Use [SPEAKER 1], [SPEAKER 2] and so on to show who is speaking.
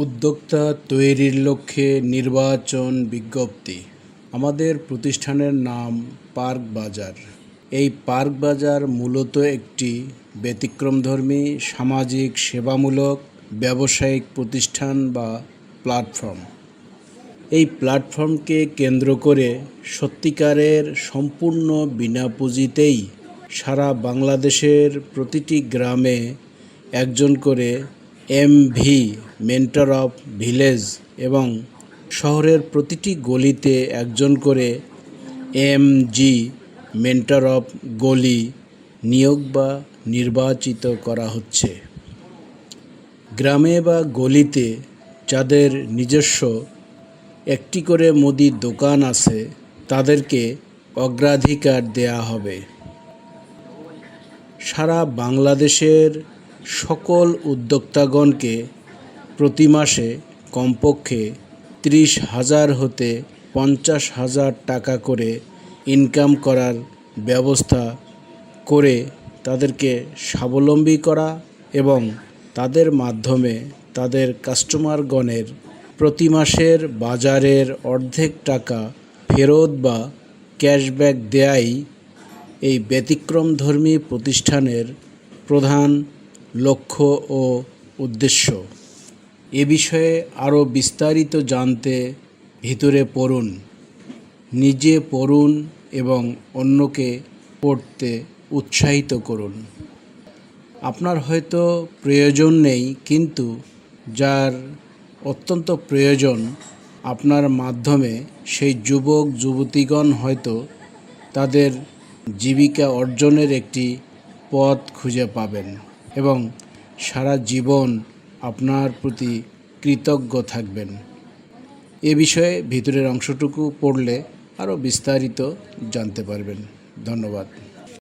[SPEAKER 1] উদ্যোক্তা তৈরির লক্ষ্যে নির্বাচন বিজ্ঞপ্তি। আমাদের প্রতিষ্ঠানের নাম পার্ক বাজার। এই পার্ক বাজার মূলত একটি ব্যতিক্রমধর্মী, সামাজিক, সেবামূলক, ব্যবসায়িক প্রতিষ্ঠান বা প্ল্যাটফর্ম। এই প্ল্যাটফর্মকে কেন্দ্র করে সত্যিকারের সম্পূর্ণ বিনা পুঁজিতেই সারা বাংলাদেশের প্রতিটি গ্রামে একজন করে এমভি মেন্টর অফ ভিলেজ এবং শহরের প্রতিটি গলিতে একজন করে এমজি মেন্টর অফ গলি নিয়োগ বা নির্বাচিত করা হচ্ছে। গ্রামে বা গলিতে যাদের নিজস্ব একটি করে মুদির দোকান আছে, তাদেরকে অগ্রাধিকার দেয়া হবে। সারা বাংলাদেশের সকল উদ্যোক্তাগণকে প্রতি মাসে কমপক্ষে ত্রিশ হাজার হতে পঞ্চাশ হাজার টাকা করে ইনকাম করার ব্যবস্থা করে তাদেরকে স্বাবলম্বী করা এবং তাদের মাধ্যমে তাদের কাস্টমারগণের প্রতি মাসের বাজারের অর্ধেক টাকা ফেরত বা ক্যাশব্যাক দেয়াই এই ব্যতিক্রমধর্মী প্রতিষ্ঠানের প্রধান লক্ষ্য ও উদ্দেশ্য। এ বিষয়ে আরও বিস্তারিত জানতে ভিতরে পড়ুন, নিজে পড়ুন এবং অন্যকে পড়তে উৎসাহিত করুন। আপনার হয়তো প্রয়োজন নেই, কিন্তু যার অত্যন্ত প্রয়োজন আপনার মাধ্যমে, সেই যুবক, যুবতীগণ হয়তো তাদের জীবিকা অর্জনের একটি পথ খুঁজে পাবেন এবং সারা জীবন আপনার প্রতি কৃতজ্ঞ থাকবেন। এ বিষয়ে ভিতরের অংশটুকু পড়লে আরও বিস্তারিত জানতে পারবেন। ধন্যবাদ।